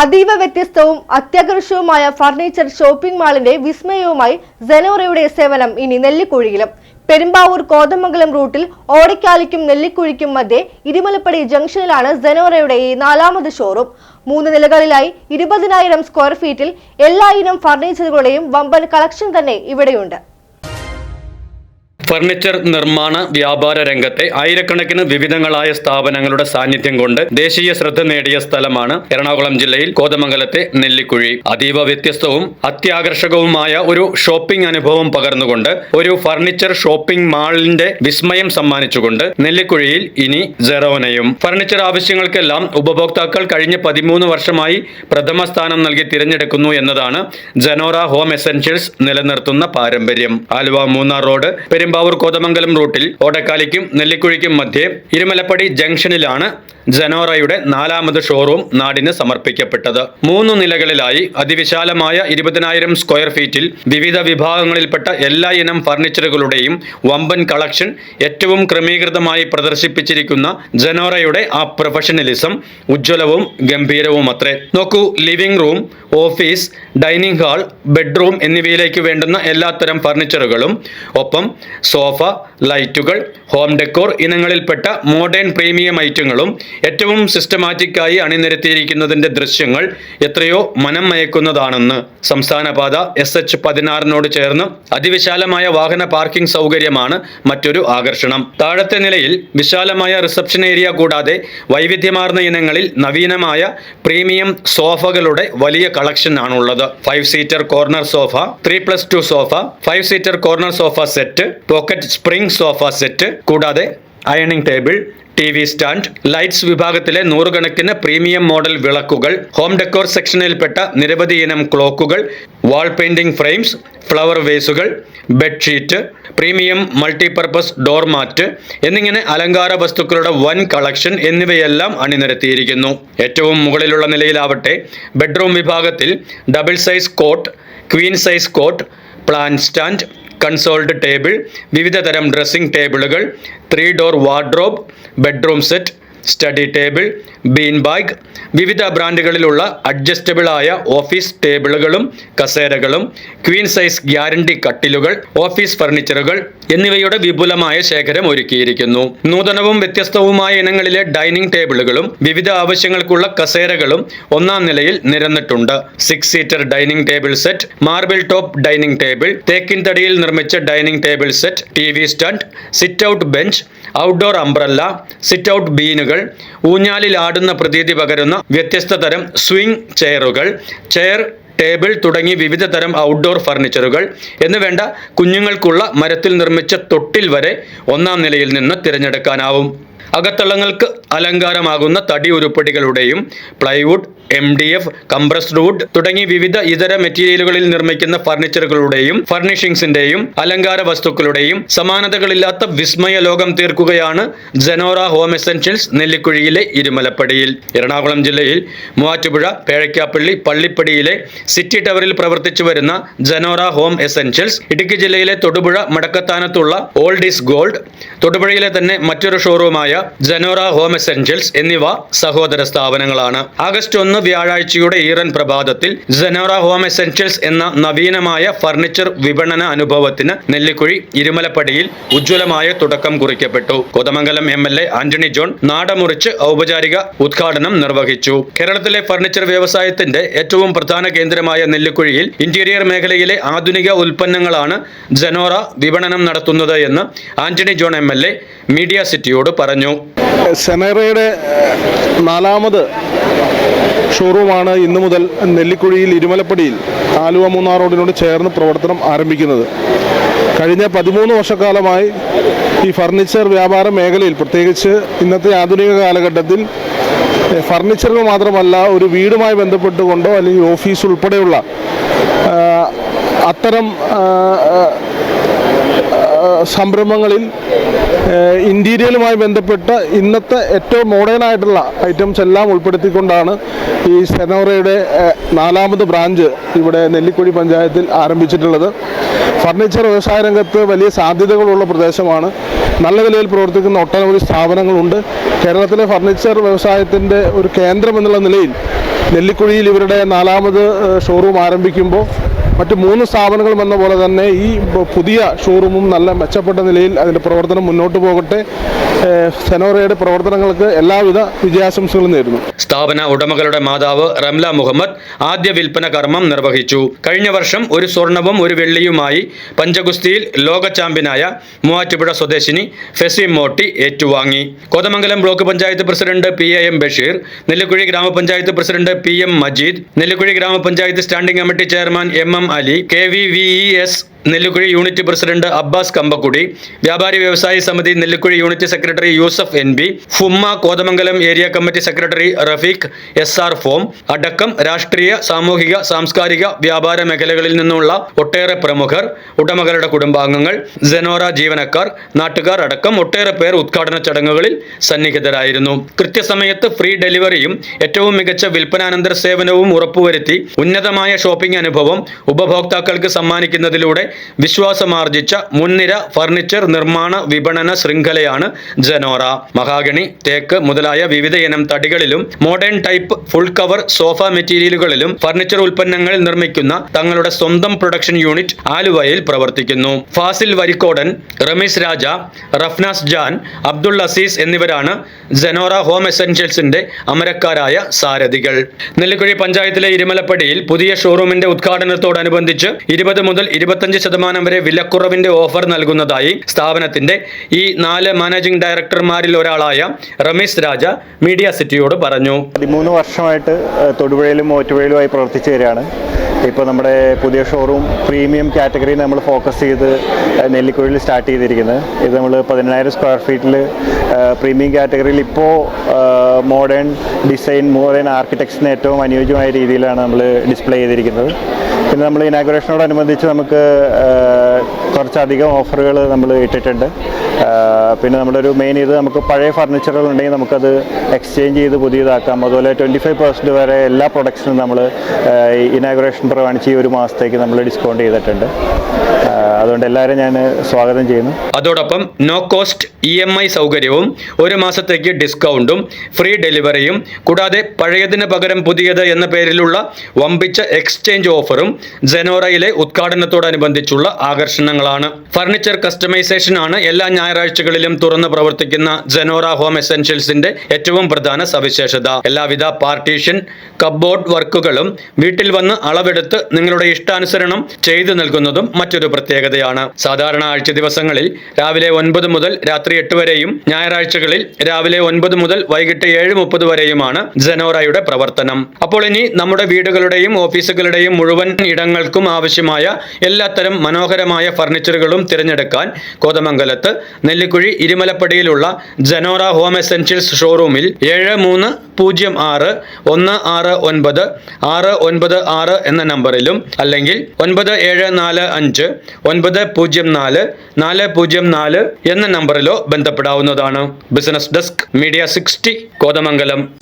അതീവ വ്യത്യസ്തവും അത്യാകർഷകവുമായ furniture shopping മാളിന്റെ വിസ്മയവുമായി സെനോറയുടെ സേവനം ഇനി നെല്ലിക്കുഴിയിലും. പെരുമ്പാവൂർ കോതമംഗലം റൂട്ടിൽ ഓടക്കാലിക്കും നെല്ലിക്കുഴിക്കും മധ്യേ ഇരുമലപ്പടി ജംഗ്ഷനിലാണ് സെനോറയുടെ ഈ നാലാമത് ഷോറൂം. മൂന്ന് നിലകളിലായി ഇരുപതിനായിരം സ്ക്വയർ ഫീറ്റിൽ എല്ലാ ഇനം ഫർണിച്ചറുകളുടെയും വമ്പൻ കളക്ഷൻ തന്നെ ഇവിടെയുണ്ട്. ഫർണിച്ചർ നിർമ്മാണ വ്യാപാര രംഗത്തെ ആയിരക്കണക്കിന് വിവിധങ്ങളായ സ്ഥാപനങ്ങളുടെ സാന്നിധ്യം കൊണ്ട് ദേശീയ ശ്രദ്ധ നേടിയ സ്ഥലമാണ് എറണാകുളം ജില്ലയിൽ കോതമംഗലത്തെ നെല്ലിക്കുഴി. അതീവ വ്യത്യസ്തവും അത്യാകർഷകവുമായ ഒരു ഷോപ്പിംഗ് അനുഭവം പകർന്നുകൊണ്ട് ഒരു ഫർണിച്ചർ ഷോപ്പിംഗ് മാളിന്റെ വിസ്മയം സമ്മാനിച്ചുകൊണ്ട് നെല്ലിക്കുഴിയിൽ ഇനി ജെറോനയും ഫർണിച്ചർ ആവശ്യങ്ങൾക്കെല്ലാം ഉപഭോക്താക്കൾ കഴിഞ്ഞ പതിമൂന്ന് വർഷമായി പ്രഥമ സ്ഥാനം നൽകി തിരഞ്ഞെടുക്കുന്നു എന്നതാണ് ജനോറ ഹോം എസെൻഷ്യൽസ് നിലനിർത്തുന്ന പാരമ്പര്യം. ആലുവ മൂന്നാർ റോഡ് പെരുമ്പാവൂർ കോതമംഗലം റൂട്ടിൽ ഓടക്കാലിക്കും നെല്ലിക്കുഴിക്കും മധ്യേ ഇരുമലപ്പടി ജംഗ്ഷനിലാണ് ജനോറയുടെ നാലാമത് ഷോറൂം നാടിന് സമർപ്പിക്കപ്പെട്ടത്. മൂന്ന് നിലകളിലായി അതിവിശാലമായ ഇരുപതിനായിരം സ്ക്വയർ ഫീറ്റിൽ വിവിധ വിഭാഗങ്ങളിൽപ്പെട്ട എല്ലാ ഇനം ഫർണിച്ചറുകളുടെയും വമ്പൻ കളക്ഷൻ ഏറ്റവും ക്രമീകൃതമായി പ്രദർശിപ്പിച്ചിരിക്കുന്ന ജനോറയുടെ ആ പ്രൊഫഷണലിസം ഉജ്ജ്വലവും ഗംഭീരവും അത്രേ നോക്കൂ living room office dining hall bedroom എന്നിവയിലേക്ക് വേണ്ടുന്ന എല്ലാത്തരം ഫർണിച്ചറുകളും ഒപ്പം സോഫ ലൈറ്റുകൾ ഹോം ഡെക്കോർ ഇനങ്ങളിൽപ്പെട്ട മോഡേൺ പ്രീമിയം ഐറ്റങ്ങളും ഏറ്റവും സിസ്റ്റമാറ്റിക്കായി അണിനിരത്തിയിരിക്കുന്നതിന്റെ ദൃശ്യങ്ങൾ എത്രയോ മനം മയക്കുന്നതാണെന്ന് സംസ്ഥാന പാത എസ് എച്ച് പതിനാറിനോട് ചേർന്ന് അതിവിശാലമായ വാഹന പാർക്കിംഗ് സൗകര്യമാണ് മറ്റൊരു ആകർഷണം. താഴത്തെ നിലയിൽ വിശാലമായ റിസപ്ഷൻ ഏരിയ കൂടാതെ വൈവിധ്യമാർന്ന ഇനങ്ങളിൽ നവീനമായ പ്രീമിയം സോഫകളുടെ വലിയ കളക്ഷൻ ആണുള്ളത്. Five seater corner sofa three plus two sofa five seater corner sofa set pocket spring sofa set കൂടാതെ ironing table T V stand lights വിഭാഗത്തിലെ നൂറുകണക്കിന് പ്രീമിയം മോഡൽ വിളക്കുകൾ ഹോം ഡെക്കോർ സെക്ഷനിൽപ്പെട്ട നിരവധി ഇനം ക്ലോക്കുകൾ വാൾ പെയിന്റിംഗ് ഫ്രെയിംസ് ഫ്ലവർ വേസുകൾ bedsheet premium multipurpose doormat എന്നിങ്ങനെ അലങ്കാര വസ്തുക്കളുടെ വൻ കളക്ഷൻ എന്നിവയെല്ലാം അണിനിരത്തിയിരിക്കുന്നു. ഏറ്റവും മുകളിലുള്ള നിലയിലാവട്ടെ ബെഡ്റൂം വിഭാഗത്തിൽ double size cot queen size cot plan stand console table വിവിധതരം ഡ്രസ്സിംഗ് ടേബിളുകൾ three door wardrobe bedroom set study table bean bag വിവിധ ബ്രാൻഡുകളിലുള്ള അഡ്ജസ്റ്റബിൾ ആയ ഓഫീസ് ടേബിളുകളും കസേരകളും ക്വീൻ സൈസ് ഗ്യാരണ്ടി കട്ടിലുകൾ ഓഫീസ് ഫർണിച്ചറുകൾ എന്നിവയുടെ വിപുലമായ ശേഖരം ഒരുക്കിയിരിക്കുന്നു. നൂതനവും വ്യത്യസ്തവുമായ ഇനങ്ങളിലെ ഡൈനിങ് ടേബിളുകളും വിവിധ ആവശ്യങ്ങൾക്കുള്ള കസേരകളും ഒന്നാം നിലയിൽ നിരന്നിട്ടുണ്ട്. Six seater dining table set marble top dining table തേക്കിൻ തടിയിൽ നിർമ്മിച്ച dining table set T V stand sit out bench outdoor umbrella sit out ബീനുകൾ ഊഞ്ഞാലിൽ ആടുന്ന പ്രതീതി പകരുന്ന വ്യത്യസ്ത തരം സ്വിംഗ് ചെയറുകൾ ചെയർ ടേബിൾ തുടങ്ങി വിവിധ തരം ഔട്ട്ഡോർ ഫർണിച്ചറുകൾ എന്ന് വേണ്ട കുഞ്ഞുങ്ങൾക്കുള്ള മരത്തിൽ നിർമ്മിച്ച തൊട്ടിൽ വരെ ഒന്നാം നിലയിൽ നിന്ന് തിരഞ്ഞെടുക്കാനാവും. അകത്തളങ്ങൾക്ക് അലങ്കാരമാകുന്ന തടി ഉരുപ്പടികളുടെയും plywood M D F compressed wood തുടങ്ങി വിവിധ ഇതര മെറ്റീരിയലുകളിൽ നിർമ്മിക്കുന്ന ഫർണിച്ചറുകളുടെയും ഫർണിഷിംഗ്സിന്റെയും അലങ്കാര വസ്തുക്കളുടെയും സമാനതകളില്ലാത്ത വിസ്മയ ലോകം തീർക്കുകയാണ് ജനോറ ഹോം എസെൻഷ്യൽസ് നെല്ലിക്കുഴിയിലെ ഇരുമലപ്പടിയിൽ. എറണാകുളം ജില്ലയിൽ മൂവാറ്റുപുഴ പേഴയ്ക്കാപ്പള്ളി പള്ളിപ്പടിയിലെ സിറ്റി ടവറിൽ പ്രവർത്തിച്ചു വരുന്ന ജനോറ ഹോം എസെൻഷ്യൽസ് ഇടുക്കി ജില്ലയിലെ തൊടുപുഴ മടക്കത്താനത്തുള്ള ഓൾഡ് ഈസ് ഗോൾഡ് തൊടുപുഴയിലെ തന്നെ മറ്റൊരു ഷോറൂമായ ജനോറ ഹോം എസെൻഷ്യൽസ് എന്നിവ സഹോദര സ്ഥാപനങ്ങളാണ്. ആഗസ്റ്റ് ഒന്ന് വ്യാഴാഴ്ചയുടെ ഈറൻ പ്രഭാതത്തിൽ ജനോറ ഹോം എസെൻഷ്യൽസ് എന്ന നവീനമായ ഫർണിച്ചർ വിപണന അനുഭവത്തിന് നെല്ലിക്കുഴി ഇരുമലപ്പടിയിൽ ഉജ്ജ്വലമായ തുടക്കം കുറിക്കപ്പെട്ടു. Kothamangalam M L A Antony John നാടമുറിച്ച് ഔപചാരിക ഉദ്ഘാടനം നിർവഹിച്ചു. കേരളത്തിലെ ഫർണിച്ചർ വ്യവസായത്തിന്റെ ഏറ്റവും പ്രധാന കേന്ദ്രമായ നെല്ലിക്കുഴിയിൽ ഇന്റീരിയർ മേഖലയിലെ ആധുനിക ഉൽപ്പന്നങ്ങളാണ് ജനോറ വിപണനം നടത്തുന്നത് എന്ന് ആന്റണി ജോൺ എ മീഡിയ സിറ്റിയോട് പറഞ്ഞു. സെനറയുടെ നാലാമത് ഷോറൂമാണ് ഇന്നു മുതൽ നെല്ലിക്കുഴിയിൽ ഇരുമലപ്പടിയിൽ ആലുവ മൂന്നാർ റോഡിനോട് ചേർന്ന് പ്രവർത്തനം ആരംഭിക്കുന്നത്. കഴിഞ്ഞ പതിമൂന്ന് വർഷക്കാലമായി ഈ ഫർണിച്ചർ വ്യാപാര മേഖലയിൽ പ്രത്യേകിച്ച് ഇന്നത്തെ ആധുനിക കാലഘട്ടത്തിൽ ഫർണിച്ചറുകൾ മാത്രമല്ല ഒരു വീടുമായി ബന്ധപ്പെട്ടുകൊണ്ടോ അല്ലെങ്കിൽ ഓഫീസ് ഉൾപ്പെടെയുള്ള അത്തരം സംരംഭങ്ങളിൽ ഇന്റീരിയലുമായി ബന്ധപ്പെട്ട ഇന്നത്തെ ഏറ്റവും മോഡേൺ ആയിട്ടുള്ള ഐറ്റംസ് എല്ലാം ഉൾപ്പെടുത്തിക്കൊണ്ടാണ് ഈ സെനോറയുടെ നാലാമത് ബ്രാഞ്ച് ഇവിടെ നെല്ലിക്കുഴി പഞ്ചായത്തിൽ ആരംഭിച്ചിട്ടുള്ളത്. ഫർണിച്ചർ വ്യവസായ രംഗത്ത് വലിയ സാധ്യതകളുള്ള പ്രദേശമാണ്. നല്ല നിലയിൽ പ്രവർത്തിക്കുന്ന ഒട്ടനവധി സ്ഥാപനങ്ങളുണ്ട്. കേരളത്തിലെ ഫർണിച്ചർ വ്യവസായത്തിന്റെ ഒരു കേന്ദ്രം എന്നുള്ള നിലയിൽ നെല്ലിക്കുഴിയിൽ ഇവരുടെ നാലാമത് ഷോറൂം ആരംഭിക്കുമ്പോൾ മറ്റ് മൂന്ന് സ്ഥാപനങ്ങൾ എന്ന പോലെ തന്നെ ഈ പുതിയ ഷോറൂമും നല്ല മെച്ചപ്പെട്ട നിലയിൽ അതിന്റെ പ്രവർത്തനം മുന്നോട്ട് പോകട്ടെ. സെനോറയുടെ പ്രവർത്തനങ്ങൾക്ക് എല്ലാവിധ വിജയാശംസകളും നേരുന്നു. സ്ഥാപന ഉടമകളുടെ മാതാവ് റംല മുഹമ്മദ് ആദ്യ വിൽപ്പന കർമ്മം നിർവഹിച്ചു. കഴിഞ്ഞ വർഷം ഒരു സ്വർണവും ഒരു വെള്ളിയുമായി പഞ്ചഗുസ്തിയിൽ ലോക ചാമ്പ്യനായ മൂവാറ്റുപുഴ സ്വദേശിനി ഫെസി മോട്ടി ഏറ്റുവാങ്ങി. Kothamangalam block panchayat president P A M Basheer Nellikuzhi ഗ്രാമപഞ്ചായത്ത് president P M Majeed Nellikuzhi ഗ്രാമപഞ്ചായത്ത് standing committee chairman M M Ali K V V E S Nellikuzhi unit president Abbas Kambakkudi വ്യാപാരി വ്യവസായി സമിതി Nellikuzhi unit secretary Yusuf N B Fumma Kothamangalam area committee secretary Rafeeq S R form അടക്കം രാഷ്ട്രീയ സാമൂഹിക സാംസ്കാരിക വ്യാപാര മേഖലകളിൽ നിന്നുള്ള ഒട്ടേറെ പ്രമുഖർ ഉടമകളുടെ കുടുംബാംഗങ്ങൾ സെനോറ ജീവനക്കാർ നാട്ടുകാർ അടക്കം ഒട്ടേറെ പേർ ഉദ്ഘാടന ചടങ്ങുകളിൽ സന്നിഹിതരായിരുന്നു. കൃത്യസമയത്ത് ഫ്രീ ഡെലിവറിയും ഏറ്റവും മികച്ച വിൽപ്പനാനന്തര സേവനവും ഉറപ്പുവരുത്തി ഉന്നതമായ ഷോപ്പിംഗ് അനുഭവം ഉപഭോക്താക്കൾക്ക് സമ്മാനിക്കുന്നതിലൂടെ വിശ്വാസമാർജിച്ച മുൻനിര ഫർണിച്ചർ നിർമ്മാണ വിപണന ശൃംഖലയാണ് ജനോറ. മഹാഗണി തേക്ക് മുതലായ വിവിധ ഇനം തടികളിലും modern type full cover sofa മെറ്റീരിയലുകളിലും furniture ഉൽപ്പന്നങ്ങൾ നിർമ്മിക്കുന്ന തങ്ങളുടെ സ്വന്തം പ്രൊഡക്ഷൻ യൂണിറ്റ് ആലുവയിൽ പ്രവർത്തിക്കുന്നു. ഫാസിൽ വരിക്കോടൻ റമീസ് രാജ റഫ്നാസ് ജാൻ അബ്ദുൾ അസീസ് എന്നിവരാണ് ജനോറ ഹോം എസെൻഷ്യൽസിന്റെ അമരക്കാരായ സാരഥികൾ. നെല്ലിക്കുഴി പഞ്ചായത്തിലെ ഇരുമലപ്പടിയിൽ പുതിയ ഷോറൂമിന്റെ ഉദ്ഘാടനത്തോടനുബന്ധിച്ച് ഇരുപത് മുതൽ ഇരുപത്തഞ്ച് ശതമാനം വരെ വിലക്കുറവിന്റെ ഓഫർ നൽകുന്നതായി സ്ഥാപനത്തിന്റെ ഈ നാല് മാനേജിംഗ് ഡയറക്ടർമാരിൽ ഒരാളായ റമീസ് രാജ മീഡിയ സിറ്റിയോട് പറഞ്ഞു. പതിമൂന്ന് വർഷമായിട്ട് തൊടുപുഴയിലും മൂറ്റുപുഴയിലുമായി പ്രവർത്തിച്ചു വരികയാണ്. ഇപ്പോൾ നമ്മുടെ പുതിയ ഷോറൂം പ്രീമിയം കാറ്റഗറിയിൽ നമ്മൾ ഫോക്കസ് ചെയ്ത് നെല്ലിക്കുഴിയിൽ സ്റ്റാർട്ട് ചെയ്തിരിക്കുന്നത്. ഇത് നമ്മൾ പതിനായിരം സ്ക്വയർ ഫീറ്റിൽ പ്രീമിയം കാറ്റഗറിയിൽ ഇപ്പോൾ മോഡേൺ ഡിസൈൻ മോഡേൺ ആർക്കിടെക്ചറിന് ഏറ്റവും അനുയോജ്യമായ രീതിയിലാണ് നമ്മൾ ഡിസ്പ്ലേ ചെയ്തിരിക്കുന്നത്. പിന്നെ നമ്മൾ ഇനാഗുറേഷനോടനുബന്ധിച്ച് നമുക്ക് കുറച്ചധികം ഓഫറുകൾ നമ്മൾ ഇട്ടിട്ടുണ്ട്. പിന്നെ നമ്മുടെ ഒരു മെയിൻ ഇത് നമുക്ക് പഴയ ഫർണിച്ചറുകൾ ഉണ്ടെങ്കിൽ നമുക്കത് എക്സ്ചേഞ്ച് ചെയ്ത് പുതിയതാക്കാം. അതുപോലെ ട്വന്റി ഫൈവ് പെർസെന്റ് വരെ എല്ലാ പ്രൊഡക്ട്സിനും നമ്മൾ ഇനാഗുറേഷൻ പ്രമാണിച്ച് ഈ ഒരു മാസത്തേക്ക് നമ്മൾ ഡിസ്കൗണ്ട് ചെയ്തിട്ടുണ്ട്. അതുകൊണ്ട് എല്ലാവരും ഞാൻ സ്വാഗതം ചെയ്യുന്നു. അതോടൊപ്പം no cost E M I സൗകര്യവും ഒരു മാസത്തേക്ക് ഡിസ്കൗണ്ടും ഫ്രീ ഡെലിവറിയും കൂടാതെ പഴയതിന് പകരം പുതിയത് എന്ന പേരിലുള്ള വമ്പിച്ച എക്സ്ചേഞ്ച് ഓഫറും ജനോറയിലെ ഉദ്ഘാടനത്തോടനുബന്ധിച്ചുള്ള ആകർഷണങ്ങളാണ്. ഫർണിച്ചർ കസ്റ്റമൈസേഷൻ ആണ് എല്ലാ ഞായറാഴ്ചകളിലും തുറന്ന് പ്രവർത്തിക്കുന്ന ജനോറ ഹോം എസെൻഷ്യൽസിന്റെ ഏറ്റവും പ്രധാന സവിശേഷത. എല്ലാവിധ പാർട്ടീഷൻ കബോർഡ് വർക്കുകളും വീട്ടിൽ വന്ന് അളവെടുത്ത് നിങ്ങളുടെ ഇഷ്ടാനുസരണം ചെയ്തു നൽകുന്നതും മറ്റൊരു പ്രത്യേകതയാണ്. സാധാരണ ആഴ്ച ദിവസങ്ങളിൽ രാവിലെ ഒൻപത് മുതൽ രാത്രി എട്ട് വരെയും ഞായറാഴ്ചകളിൽ രാവിലെ ഒൻപത് മുതൽ വൈകിട്ട് ഏഴ് മുപ്പത് വരെയുമാണ് ജനോറയുടെ പ്രവർത്തനം. അപ്പോൾ ഇനി നമ്മുടെ വീടുകളുടെയും ഓഫീസുകളുടെയും മുഴുവൻ ഇടങ്ങൾക്കും ആവശ്യമായ എല്ലാത്തരം മനോഹരമായ ഫർണിച്ചറുകളും തിരഞ്ഞെടുക്കാൻ കോതമംഗലത്ത് നെല്ലിക്കുഴി ഇരുമലപ്പടിയിലുള്ള ജനോറ ഹോം എസെൻഷ്യൽസ് ഷോറൂമിൽ ഏഴ് മൂന്ന് പൂജ്യം ആറ് ഒന്ന് ആറ് ഒൻപത് ആറ് ഒൻപത് ആറ് എന്ന നമ്പറിലും അല്ലെങ്കിൽ ഒൻപത് ഏഴ് നാല് അഞ്ച് ഒൻപത് പൂജ്യം നാല് നാല് പൂജ്യം നാല് എന്ന നമ്പറിലോ ബന്ധപ്പെടാവുന്നതാണ്. Business desk media sixty Kothamangalam.